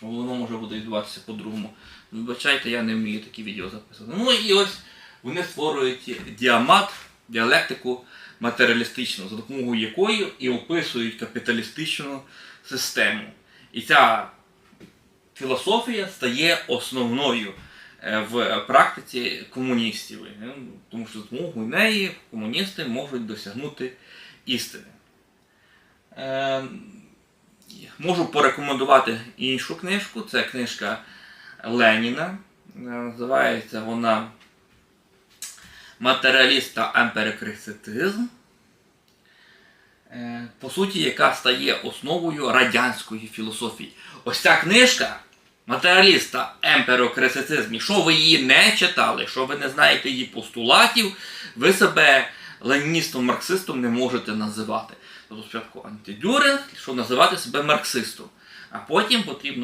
воно може буде відбуватися по-другому. Вибачайте, я не вмію такі відео записувати. Ну і ось вони створюють діамат, діалектику матеріалістичну, за допомогою якої і описують капіталістичну систему. І ця філософія стає основною е, в практиці комуністів, е, тому що з допомогою неї комуністи можуть досягнути істини. Можу порекомендувати іншу книжку. Це книжка Леніна. Е, Називається вона Матеріаліст та емперикритизм. Е, По суті, яка стає основою радянської філософії. Ось ця книжка Матеріаліст та. Якщо ви її не читали, якщо ви не знаєте її постулатів, ви себе леніністом-марксистом не можете називати. Тобто спочатку антидюринг, щоб називати себе марксистом. А потім потрібно